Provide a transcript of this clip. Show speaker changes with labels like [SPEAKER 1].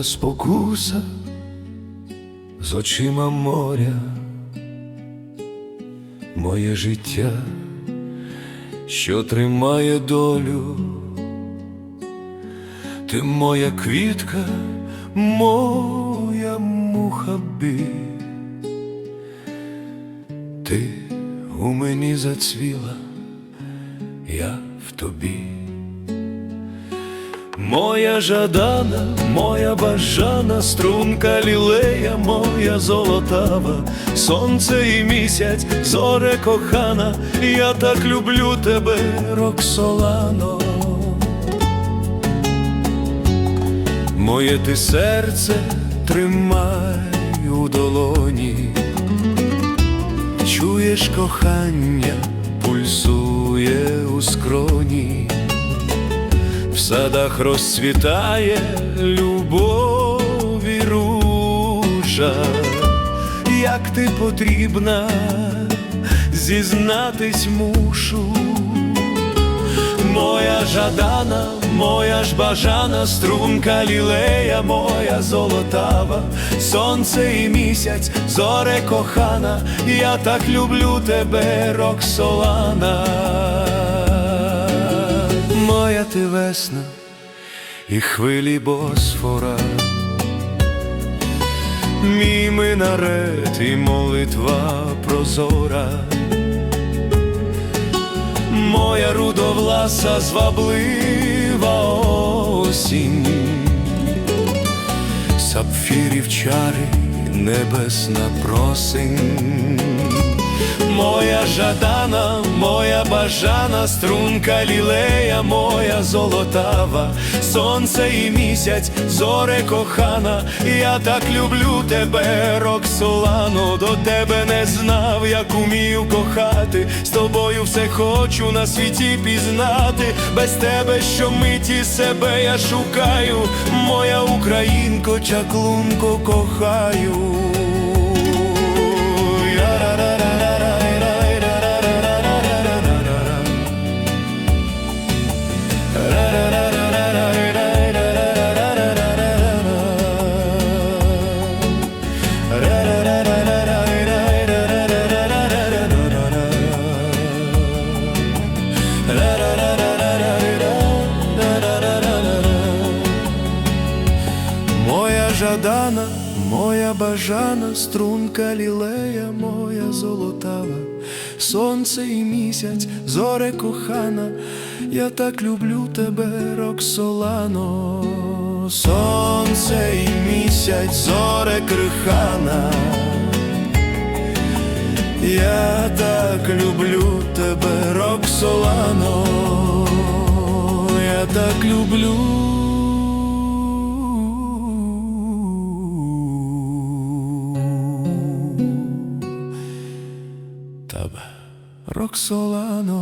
[SPEAKER 1] Моя спокуса з очима моря, моє життя, що тримає долю, ти моя квітка, моя мухаби, ти у мені зацвіла, я в тобі. Моя жадана, моя бажана, струнка лілея, моя золотава, сонце і місяць, зоре кохана, я так люблю тебе, Роксолано. Моє ти серце тримай у долоні, чуєш кохання, пульсує у скроні. В садах розцвітає любові ружа, як ти потрібна, зізнатись мушу. Моя жадана, моя ж бажана, струнка лілея, моя золотава, сонце і місяць, зоре кохана, я так люблю тебе, Роксолана. Моя ти весна і хвилі босфора, мій минарет і молитва прозора, моя рудовласа зваблива осінь, сапфірів чари, небесна просинь. Моя жадана, моя бажана, струнка лілея, моя золотава, сонце і місяць, зоре кохана, я так люблю тебе, Роксолано, до тебе не знав, як умів кохати, з тобою все хочу на світі пізнати, без тебе щомиті себе я шукаю, моя українко, чаклунко кохаю. Моя жадана, моя бажана, струнка лілея, моя золотава, сонце і місяць, зоре кохана, я так люблю тебе, Роксолано, сонце і місяць, зоре крихана. Я так люблю Роксолано, я так люблю. Тебе, Роксолано.